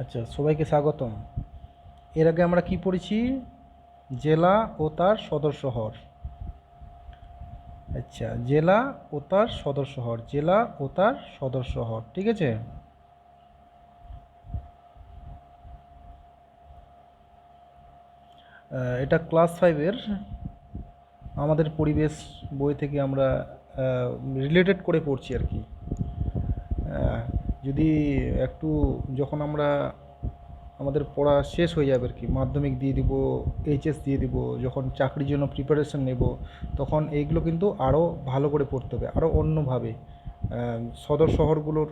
আচ্ছা সবাইকে স্বাগতম। এর আগে আমরা কি পড়েছি? জেলা ও তার সদর শহর। আচ্ছা জেলা ও তার সদর শহর, জেলা ও তার সদর শহর, ঠিক আছে? এটা ক্লাস ফাইভের। আমাদের পরিবেশ বই থেকে আমরা রিলেটেড করে পড়ছি আর কি। যদি একটু যখন আমরা আমাদের পড়া শেষ হয়ে যাবে আর কি, মাধ্যমিক দিয়ে দিব এইচএস দিয়ে দিব, যখন চাকরির জন্য প্রিপারেশন নেব, তখন এইগুলো কিন্তু আরও ভালো করে পড়তে হবে আরও অন্যভাবে। সদর শহরগুলোর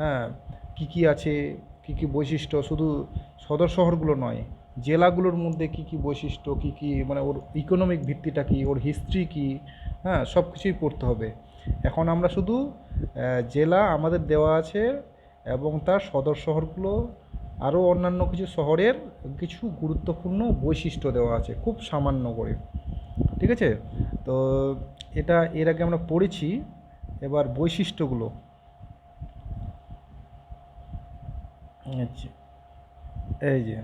হ্যাঁ কী কী আছে, কী কী বৈশিষ্ট্য, শুধু সদর শহরগুলো নয়, জেলাগুলোর মধ্যে কী কী বৈশিষ্ট্য, কী কী মানে ওর ইকোনমিক ভিত্তিটা কী, ওর হিস্ট্রি কী হ্যাঁ সব কিছুই পড়তে হবে। এখন আমরা শুধু জেলা আমাদের দেওয়া আছে এবং তার সদর শহরগুলো আরও অন্যান্য কিছু শহরের কিছু গুরুত্বপূর্ণ বৈশিষ্ট্য দেওয়া আছে, খুব সামান্য করে। ঠিক আছে? তো এটা এর আগে আমরা পড়েছি। এবার বৈশিষ্ট্যগুলো। আচ্ছা এই যে,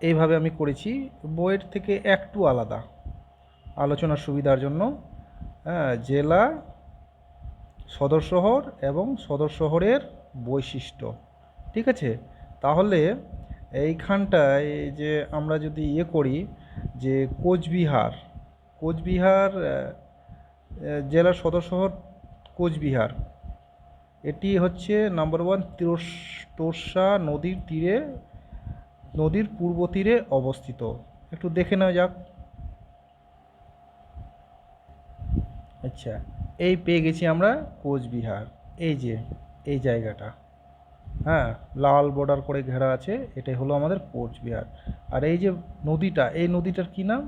এইভাবে আমি করেছি। বইয়ের থেকে একটু আলাদা আলোচনার সুবিধার জন্য। হ্যাঁ জেলা, সদর শহর এবং সদর শহরের বৈশিষ্ট্য। ঠিক আছে? তাহলে এইখানটায় যে আমরা যদি ইয়ে করি যে কোচবিহার কোচবিহার জেলার সদর শহর কোচবিহার। এটি হচ্ছে নাম্বার ওয়ান তোরসা নদীর তীরে, নদীর পূর্ব তীরে অবস্থিত। একটু দেখে নেওয়া যাক। আচ্ছা এই পেয়ে গেছি আমরা কোচবিহার। এই যে এই জায়গাটা। হ্যাঁ লাল বর্ডার করে ঘেরা আছে, এটাই হলো আমাদের কোচবিহার। আর এই যে নদীটা, এই নদীটার কি নাম?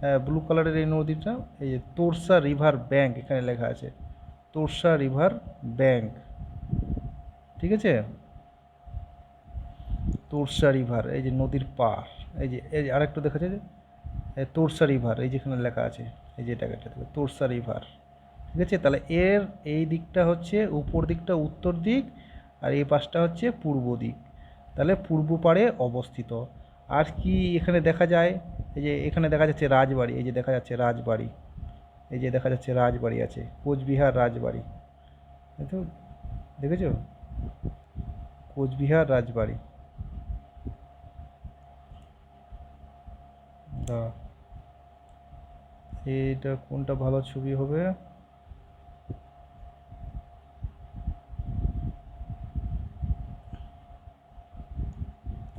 হ্যাঁ ব্লু কালারের এই নদীটা, এই যে তোরসা রিভার ব্যাঙ্ক এখানে লেখা আছে। তোরসা রিভার ব্যাঙ্ক ঠিক আছে? তোরসা রিভার এই যে নদীর পার, এই যে, এই আরেকটু দেখা যায় তোরসা রিভার এই যেখানে লেখা আছে, এই যে থেকে তোরসা রিভার ঠিক আছে? তাহলে এর এই দিকটা হচ্ছে উপর দিকটা উত্তর দিক আর এই পাশটা হচ্ছে পূর্ব দিক। তাহলে পূর্ব পাড়ে অবস্থিত। আর কি এখানে দেখা যায়? এই যে এখানে দেখা যাচ্ছে রাজবাড়ি, এই যে দেখা যাচ্ছে রাজবাড়ি, এই যে দেখা যাচ্ছে রাজবাড়ি আছে, কোচবিহার রাজবাড়ি। তো? দেখেছ? কোচবিহার রাজবাড়ি। এইটা কোনটা ভালো ছবি হবে?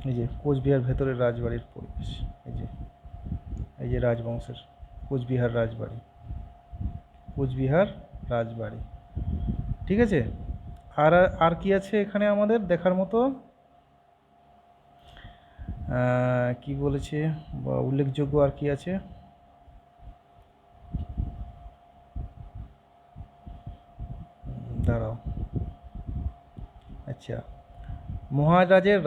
এই যে কোচবিহার ভেতরের রাজবাড়ির পরিবেশ, এই যে এই যে রাজবংশের কোচবিহার রাজবাড়ি কোচবিহার রাজবাড়ি, ঠিক আছে? আর আর কি আছে এখানে আমাদের দেখার মতো? কি বলেছে বা উল্লেখযোগ্য আর কি আছে? দাঁড়াও। আচ্ছা মহারাজের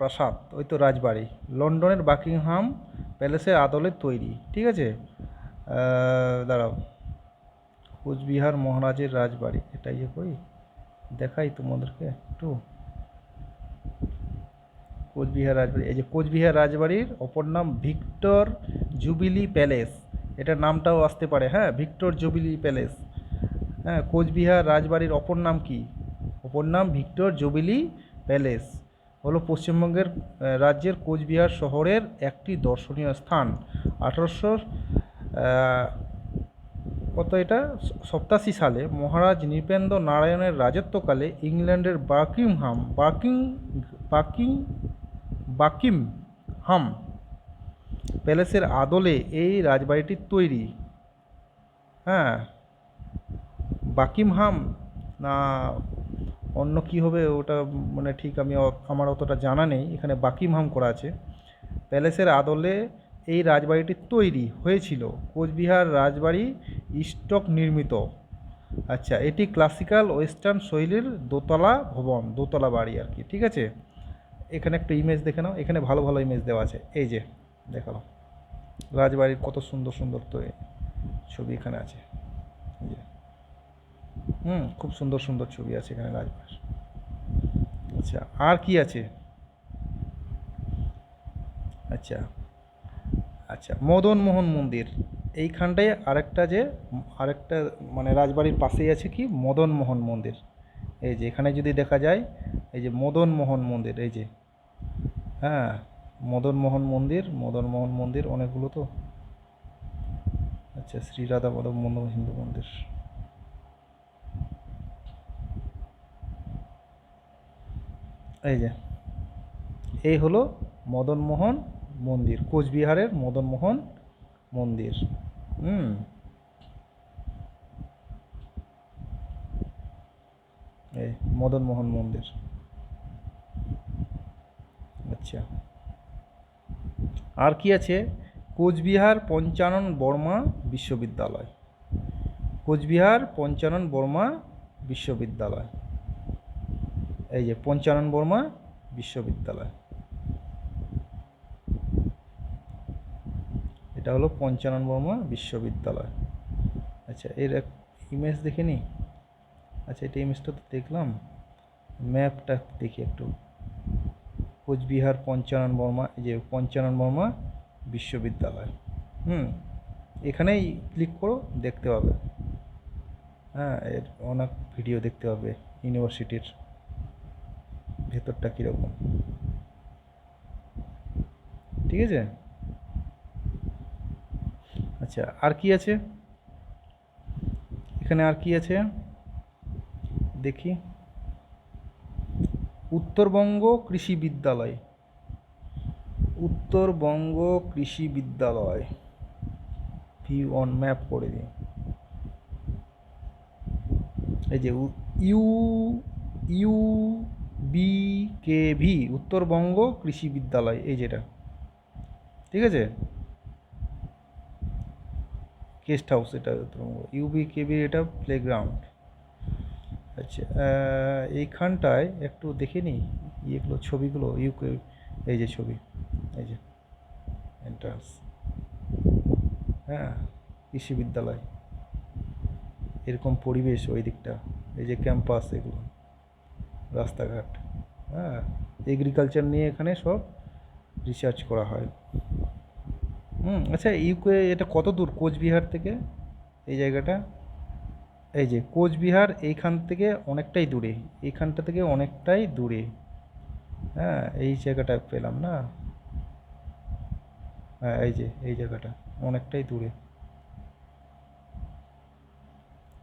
রাজপ্রাসাদ ওই তো রাজবাড়ি। লন্ডনের বাকিংহাম প্যালেসের আদলে তৈরি, ঠিক আছে? দাঁড়াও। কোচবিহার মহারাজের রাজবাড়ি এটা ইয়ে করি দেখাই তোমাদেরকে একটু। কোচবিহার রাজবাড়ি, এই যে কোচবিহার রাজবাড়ির অপর নাম ভিক্টর জুবিলি প্যালেস, এটার নামটাও আসতে পারে হ্যাঁ? Victor Jubilee Palace. হ্যাঁ কোচবিহার রাজবাড়ির অপর নাম কি? অপর নাম ভিক্টর জুবিলি প্যালেস। হলো পশ্চিমবঙ্গের রাজ্যের কোচবিহার শহরের একটি দর্শনীয় স্থান। আঠারোশো কত এটা? সপ্তাশি সালে মহারাজ নৃপেন্দ্র নারায়ণের রাজত্বকালে ইংল্যান্ডের বাকিংহাম বাকিং বাকিং বাকিম হাম প্যালেসের আদলে এই রাজবাড়িটি তৈরি। হ্যাঁ বাকিমহাম না অন্য কি হবে ওটা মানে ঠিক আমি আমার অতটা জানা নেই। এখানে বাকিমহাম করা আছে। প্যালেসের আদলে এই রাজবাড়িটি তৈরি হয়েছিল। কোচবিহার রাজবাড়ি স্টক নির্মিত। আচ্ছা এটি ক্লাসিক্যাল ওয়েস্টার্ন শৈলীর দোতলা ভবন, দোতলা বাড়ি আর কি, ঠিক আছে? এখানে একটা ইমেজ দেখে নাও। এখানে ভালো ভালো ইমেজ দেওয়া আছে। এই যে দেখাল রাজবাড়ির কত সুন্দর সুন্দর তো ছবি এখানে আছে। হুম, খুব সুন্দর সুন্দর ছবি আছে এখানে রাজবাড়ির আচ্ছা আর কি আছে? আচ্ছা আচ্ছা মদন মোহন মন্দির। এইখানটায় আরেকটা যে, আরেকটা মানে রাজবাড়ির পাশেই আছে কি? মদন মোহন মন্দির। এই যে, এখানে যদি দেখা যায়, এই যে মদন মোহন মন্দির, এই যে। হ্যাঁ মদন মোহন মন্দির, মদন মোহন মন্দির, অনেকগুলো তো। আচ্ছা শ্রী রাধা মাধব হিন্দু মন্দির। এই যে। এই হলো মদন মোহন মন্দির, কোচবিহারের মদন মোহন মন্দির। হুম। এই মদন মোহন মন্দির। আচ্ছা। আর কি আছে? কোচবিহার পঞ্চানন বর্মা বিশ্ববিদ্যালয়। কোচবিহার পঞ্চানন বর্মা বিশ্ববিদ্যালয়। এই যে পঞ্চানন বর্মা বিশ্ববিদ্যালয়। এটা হলো পঞ্চানন বর্মা বিশ্ববিদ্যালয়। আচ্ছা এর এক ইমেজ দেখে নি? আচ্ছা এটা ইমেজটা তো দেখলাম। ম্যাপটা দেখি একটু। কোচবিহার পঞ্চানন বর্মা, এই যে পঞ্চানন বর্মা বিশ্ববিদ্যালয়। হুম, এখানেই ক্লিক করো, দেখতে পাবে। হ্যাঁ এর অনেক ভিডিও দেখতে পাবে ইউনিভার্সিটির ভেতরটা কীরকম? ঠিক আছে? আচ্ছা আর কি আছে? এখানে আর কি আছে? দেখি। উত্তরবঙ্গ কৃষি বিদ্যালয়। উত্তরবঙ্গ কৃষি বিদ্যালয়। ভি অন ম্যাপ করে দিই। এই যে U U B K V, Uttarbanga Krishi Vidyalaya, এই যেটা। ঠিক আছে? গেস্ট হাউস এটা উত্তরবঙ্গ। ইউবি কেবি এটা প্লেগ্রাউন্ড। আচ্ছা এইখানটায় একটু দেখে নিই ইয়েগুলো, ছবিগুলো, ইউকে, এই যে ছবি, এই যে এন্ট্রান্স হ্যাঁ কৃষি বিদ্যালয়। এরকম পরিবেশ ওই দিকটা, এই যে ক্যাম্পাস এগুলো। রাস্তাঘাট। হ্যাঁ এগ্রিকালচার নিয়ে এখানে সব রিসার্চ করা হয়। হুম আচ্ছা ইউকে এটা কত দূর? কোচবিহার থেকে? এই জায়গাটা? এই যে, কোচবিহার এইখান থেকে অনেকটাই দূরে। এইখানটা থেকে অনেকটাই দূরে। হ্যাঁ এই জায়গাটা পেলাম না? হ্যাঁ এই যে, এই জায়গাটা অনেকটাই দূরে।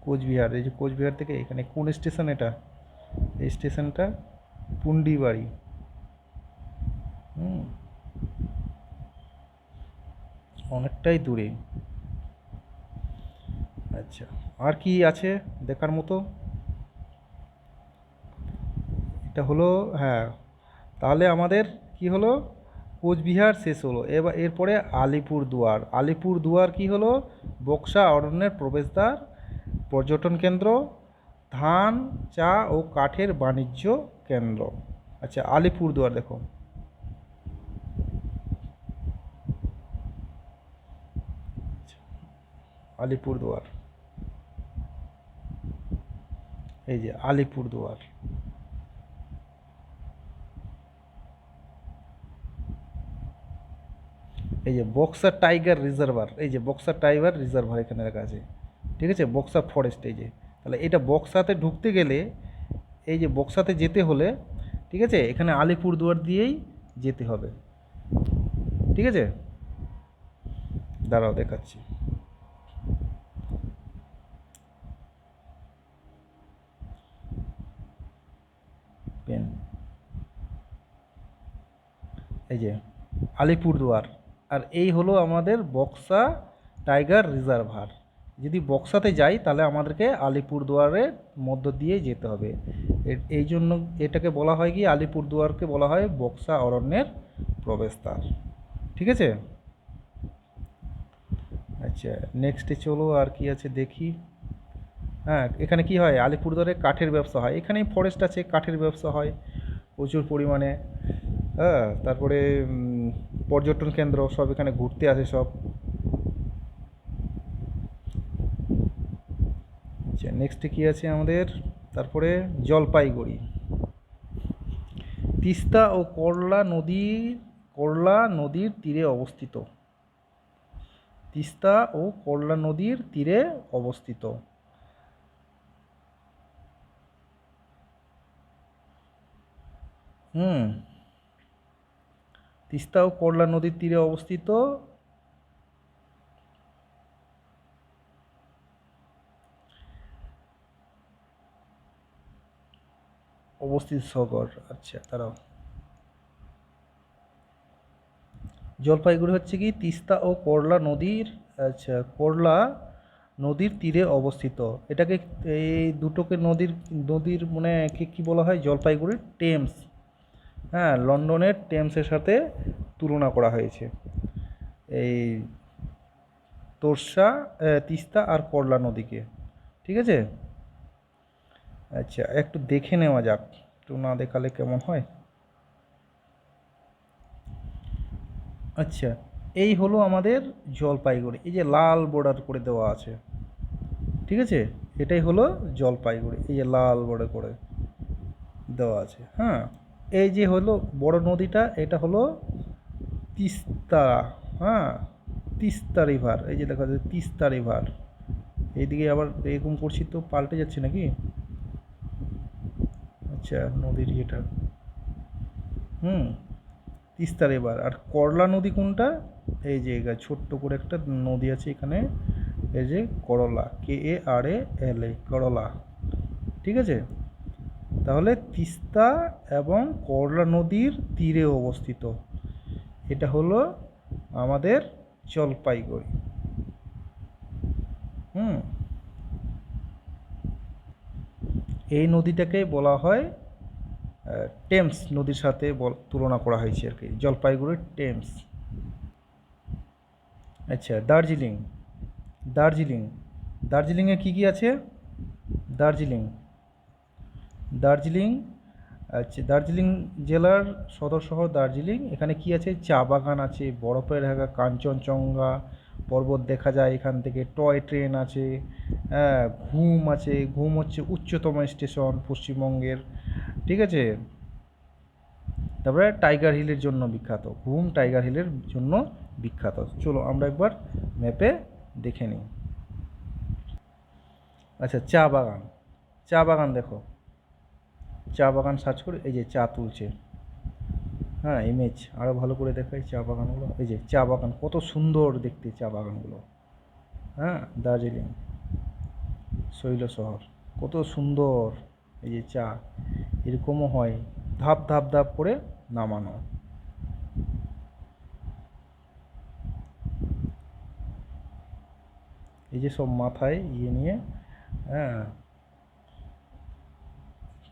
কোচবিহার, এই যে কোচবিহার থেকে এখানে কোন স্টেশন এটা? এই স্টেশনটা পুন্ডিবাড়ি। হুম। অনেকটাই দূরে। আচ্ছা আর কি আছে দেখার মতো? এটা হলো হ্যাঁ তাহলে আমাদের কি হলো? কোচবিহার শেষ হলো। এবার এরপরে আলিপুর দুয়ার আলিপুর দুয়ার কি হলো? বক্সা অরণ্যের প্রবেশদ্বার, পর্যটন কেন্দ্র ধান, চা ও কাঠের বাণিজ্য কেন্দ্র। আচ্ছা আলিপুরদুয়ার দেখো। আলিপুরদুয়ার। এই যে আলিপুরদুয়ার। এই যে বক্সার টাইগার রিজার্ভার, এই যে বক্সার টাইগার রিজার্ভার এখানে লেখা আছে। ঠিক আছে? বক্সা ফরেস্ট, এই যে। তাহলে এটা বক্সাতে ঢুকতে গেলে এই যে বক্সাতে যেতে হলে, ঠিক আছে? এখানে আলিপুরদুয়ার দিয়েই যেতে হবে। ঠিক আছে? দাঁড়াও, দেখাচ্ছি। পেন এই যে, আলিপুরদুয়ার। আর এই হলো আমাদের বক্সা টাইগার রিজার্ভার যদি বক্সাতে যাই, তাহলে আমাদেরকে আলিপুরদুয়ারের মধ্য দিয়ে যেতে হবে। এই জন্য এটাকে বলা হয় কি? আলিপুরদুয়ারকে বলা হয় বক্সা অরণ্যের প্রবেশদ্বার। ঠিক আছে? আচ্ছা নেক্সটে চলো আর কি আছে দেখি। হ্যাঁ এখানে কি হয়? আলিপুরদুয়ারে কাঠের ব্যবসা হয়। এখানেই ফরেস্ট আছে, কাঠের ব্যবসা হয় প্রচুর পরিমাণে। হ্যাঁ তারপরে পর্যটন কেন্দ্র সব এখানে ঘুরতে আসে সব। আচ্ছা নেক্সটে কি আছে আমাদের? তারপরে জলপাইগুড়ি। তিস্তা ও করলা নদীর করলা নদীর তীরে অবস্থিত। তিস্তা ও করলা নদীর তীরে অবস্থিত। হুম। তিস্তা ও করলা নদীর তীরে অবস্থিত। অবস্থিত শহর আচ্ছা তারাও জলপাইগুড়ি হচ্ছে কি? তিস্তা ও করলা নদীর আচ্ছা করলা নদীর তীরে অবস্থিত। এটাকে এই দুটোকে নদীর নদীর মানে কি কি বলা হয়? জলপাইগুড়ির টেমস। হ্যাঁ লন্ডনের টেমসের সাথে তুলনা করা হয়েছে। এই তোরসা তিস্তা আর করলা নদীকে। ঠিক আছে? আচ্ছা একটু দেখে নেওয়া যাক, একটু না দেখালে কেমন হয়? আচ্ছা এই হলো আমাদের জলপাইগুড়ি, এই যে লাল বর্ডার করে দেওয়া আছে, ঠিক আছে? এটাই হলো জলপাইগুড়ি, এই যে লাল বর্ডার করে দেওয়া আছে হ্যাঁ? এই যে হলো বড় নদীটা, এটা হলো তিস্তা হ্যাঁ? তিস্তা রিভার এই যে দেখা যাচ্ছে তিস্তা রিভার এইদিকে আবার এরকম করছি তো পাল্টে যাচ্ছে নাকি? আচ্ছা নদীর ইয়েটা। হুম, তিস্তার এবার। আর করলা নদী কোনটা? এই যে ছোট্ট করে একটা নদী আছে এখানে। এই যে, করলা, কে এ আর এ এল এ, করলা। ঠিক আছে? তাহলে তিস্তা এবং করলা নদীর তীরে অবস্থিত। এটা হলো আমাদের জলপাইগুড়ি। হুম এই নদীটাকে বলা হয় টেমস নদীর সাথে তুলনা করা হয়েছে আর কি, জলপাইগুড়ির টেমস। আচ্ছা দার্জিলিং দার্জিলিং দার্জিলিংয়ে কী কী আছে? দার্জিলিং দার্জিলিং আচ্ছা দার্জিলিং জেলার সদর শহর দার্জিলিং, এখানে কি আছে? চা বাগান আছে বরফে ঢাকা, কাঞ্চনজঙ্ঘা পর্বত দেখা যায়, এখান থেকে টয় ট্রেন আছে হ্যাঁ ঘুম আছে, ঘুম হচ্ছে উচ্চতম স্টেশন পশ্চিমবঙ্গের, ঠিক আছে? তারপরে টাইগার হিলের জন্য বিখ্যাত, ঘুম টাইগার হিলের জন্য বিখ্যাত। চলো আমরা একবার ম্যাপে দেখে নিই। আচ্ছা চা বাগান চা বাগান দেখো। চা বাগান সার্চ করে, এই যে চা তুলছে। হ্যাঁ ইমেজ আরও ভালো করে দেখাই চা বাগানগুলো। এই যে চা বাগান, কত সুন্দর দেখতে চা বাগানগুলো। হ্যাঁ দার্জিলিং, শৈল শহর, কত সুন্দর এই যে চা। এরকমও হয়, ধাপ ধাপ ধাপ করে নামানো। এই যে সব মাথায় ইয়ে নিয়ে হ্যাঁ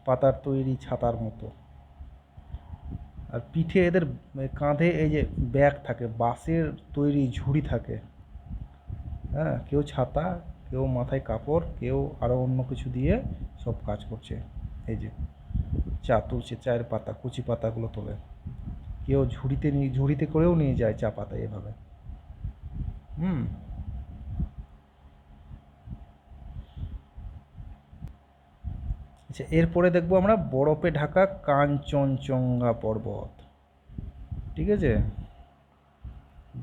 পাতার তৈরি ছাতার মতো। আর পিঠে এদের কাঁধে এই যে ব্যাগ থাকে, বাঁশের তৈরি ঝুড়ি থাকে হ্যাঁ কেউ ছাতা, কেউ মাথায় কাপড়, কেউ আরও অন্য কিছু দিয়ে সব কাজ করছে। এই যে চা তুলছে, চায়ের পাতা, কুচি পাতাগুলো তোলে। কেউ ঝুড়িতে নিয়ে ঝুড়িতে করেও নিয়ে যায় চা পাতা এভাবে। হুম। আচ্ছা এরপরে দেখব আমরা বরফে ঢাকা কাঞ্চনজঙ্ঘা পর্বত। ঠিক আছে?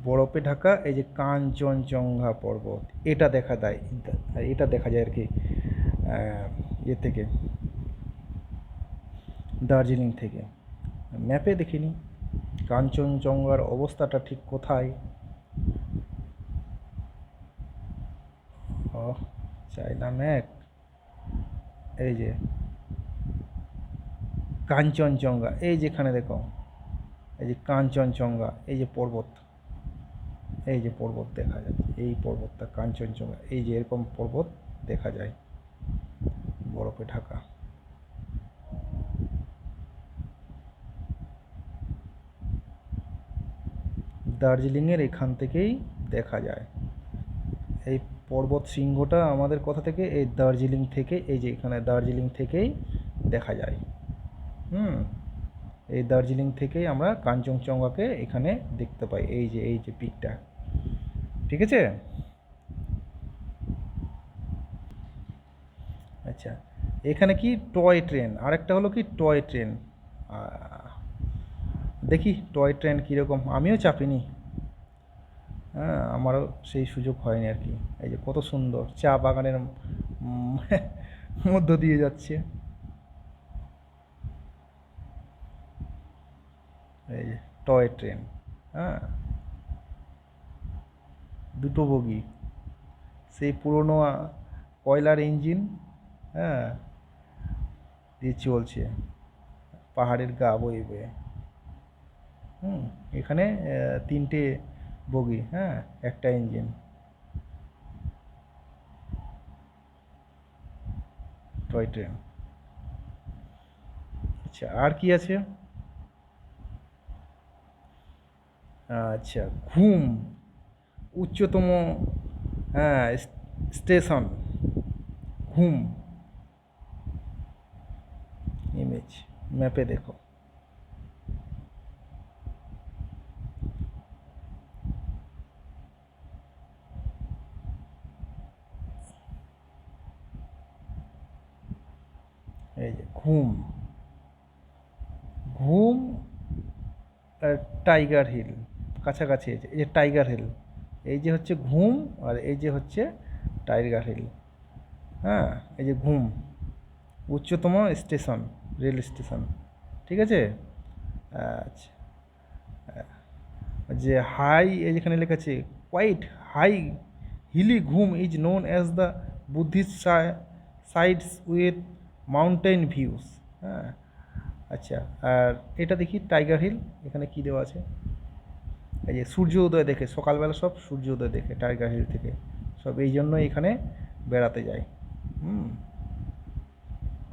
বরফে ঢাকা, এই যে কাঞ্চনজঙ্ঘা পর্বত, এটা দেখা দেয় এটা দেখা যায় আর কি ইয়ে থেকে, দার্জিলিং থেকে। ম্যাপে দেখিনি, কাঞ্চনজঙ্ঘার অবস্থাটা ঠিক কোথায়? China map. এই যে কাঞ্চনজঙ্ঘা, এই যেখানে দেখো, এই যে কাঞ্চনজঙ্ঘা, এই যে পর্বত, এই যে পর্বত দেখা যাচ্ছে এই পর্বতটা কাঞ্চনজঙ্ঘা, এই যে এরকম পর্বত দেখা যায়, বরফে ঢাকা। দার্জিলিংয়ের এখান থেকেই দেখা যায়। এই পর্বত শৃঙ্গটা আমাদের কোথা থেকে? এই দার্জিলিং থেকে, এই যে এখানে দার্জিলিং থেকেই দেখা যায়। হুম, এই দার্জিলিং থেকেই আমরা কাঞ্চনজঙ্ঘাকে এখানে দেখতে পাই, এই যে এই যে পিকটা। ঠিক আছে? আচ্ছা এখানে কি টয় ট্রেন? আরেকটা হলো কি টয় ট্রেন? দেখি টয় ট্রেন কীরকম। আমিও চাপিনি। হ্যাঁ আমারও সেই সুযোগ হয়নি আর কি। এই যে কত সুন্দর, চা বাগানের মধ্য দিয়ে যাচ্ছে এই যে টয় ট্রেন হ্যাঁ? দুটো বগি। সেই পুরনো কয়লার ইঞ্জিন হ্যাঁ দিয়ে চলছে। পাহাড়ের গা বয়ে বয়ে। হুম, এখানে তিনটে বগি হ্যাঁ একটা ইঞ্জিন। Toy train. আচ্ছা আর কি আছে? আচ্ছা ঘুম, উচ্চতম হ্যাঁ স্টেশন, ঘুম। ইমেজ ম্যাপে দেখো। এই যে, ঘুম। ঘুম আর টাইগার হিল কাছাকাছি এই যে টাইগার হিল এই যে হচ্ছে ঘুম আর এই যে হচ্ছে টাইগার হিল হ্যাঁ এই যে ঘুম, উচ্চতম স্টেশন, রেল স্টেশন, ঠিক আছে? আচ্ছা যে হাই, এই যেখানে লেখা আছে quite high hilly Ghum is known as the Buddhist sides with mountain views হ্যাঁ আচ্ছা আর এটা দেখি টাইগার হিল এখানে কী দেওয়া আছে? এই যে সূর্য উদয় দেখে, সকালবেলা সব সূর্য উদয় দেখে, টাইগার হিল থেকে। সব এই জন্য এখানে বেড়াতে যায়। হুম।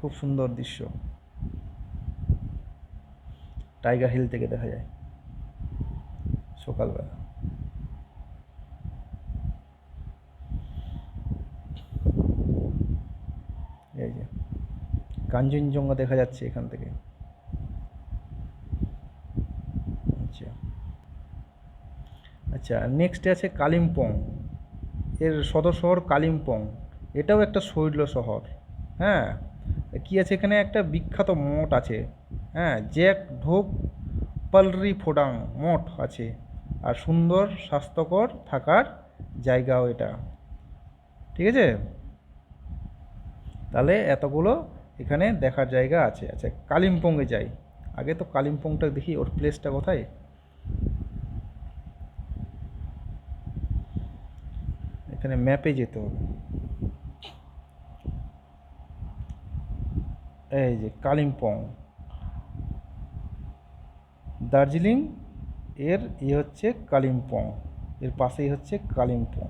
খুব সুন্দর দৃশ্য। টাইগার হিল থেকে দেখা যায়। সকালবেলা। এই যে, কাঞ্চনজঙ্ঘা দেখা যাচ্ছে এখান থেকে আচ্ছা আচ্ছা নেক্সটে আছে কালিম্পং। এর সদর শহর কালিম্পং। এটাও একটা শৈল শহর হ্যাঁ? কি আছে এখানে? একটা বিখ্যাত মঠ আছে হ্যাঁ? জ্যাক ঢোক পালরি ফোডাং মঠ আছে। আর সুন্দর, স্বাস্থ্যকর থাকার জায়গাও এটা। ঠিক আছে? তাহলে এতগুলো এখানে দেখার জায়গা আছে। আচ্ছা কালিম্পংয়ে যাই। আগে তো কালিম্পংটা দেখি, ওর প্লেসটা কোথায়? এখানে ম্যাপে যেতে হবে। এই যে কালিম্পং। দার্জিলিং এর ই হচ্ছে কালিম্পং, এর পাশেই হচ্ছে কালিম্পং।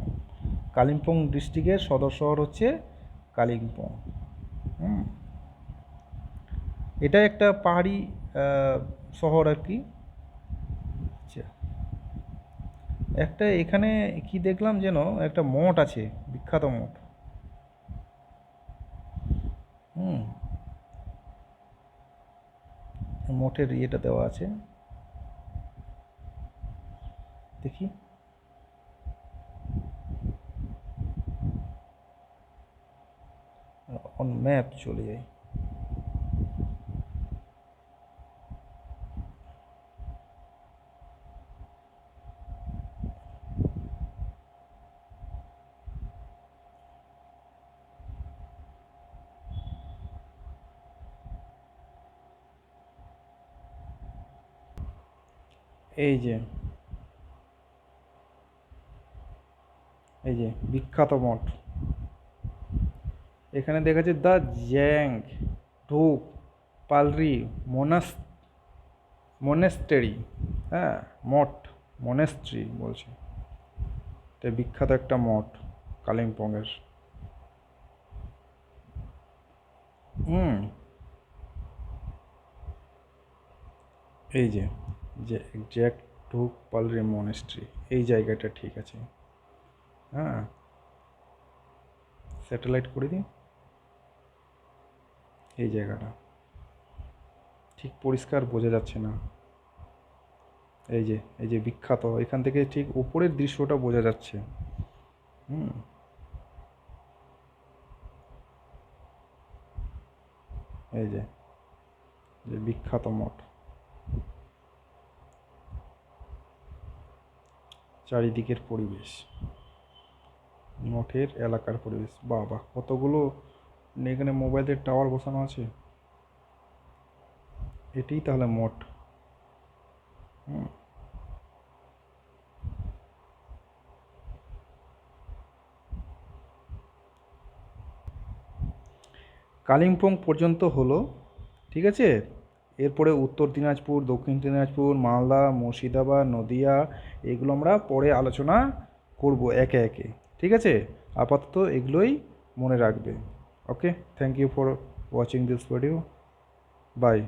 কালিম্পং ডিস্ট্রিক্টের সদর শহর হচ্ছে কালিম্পং। এটা একটা পাহাড়ি শহর আর কি আচ্ছা একটা এখানে কি দেখলাম যেন, একটা মঠ আছে, বিখ্যাত মঠ। হুম। মঠের ইয়েটা দেওয়া আছে। দেখি। অন ম্যাপ চলে যাই। এই যে এই যে বিখ্যাত মঠ। এখানে দেখা যাচ্ছে দ্য জ্যাং ঢোক পালরি, মোনাস, মনেস্টেরি হ্যাঁ মঠ, মনেস্ট্রি বলছে। এটা বিখ্যাত একটা মঠ কালিম্পংয়ের। হুম। এই যে। যে জ্যাক ঢোক পালরি মনেস্ট্রি এই জায়গাটা ঠিক আছে। হ্যাঁ। স্যাটেলাইট করে দিন। এই জায়গাটা। ঠিক পরিষ্কার বোঝা যাচ্ছে না। এই যে এই যে বিখ্যাত, এখান থেকে ঠিক উপরের দৃশ্যটা বোঝা যাচ্ছে। হুম। এই যে বিখ্যাত মঠ। চারিদিকের পরিবেশ। মঠের এলাকার পরিবেশ। বাহ কতগুলো? এখানে মোবাইলের টাওয়ার বসানো আছে? এটিই তাহলে মঠ। হুম। কালিম্পং পর্যন্ত হলো, ঠিক আছে? এরপরে উত্তর দিনাজপুর, দক্ষিণ দিনাজপুর, মালদা, মুর্শিদাবাদ, নদিয়া, এগুলো আমরা পরে আলোচনা করব একে একে। ঠিক আছে? আপাতত এগুলোই মনে রাখবে। Okay thank you for watching this video bye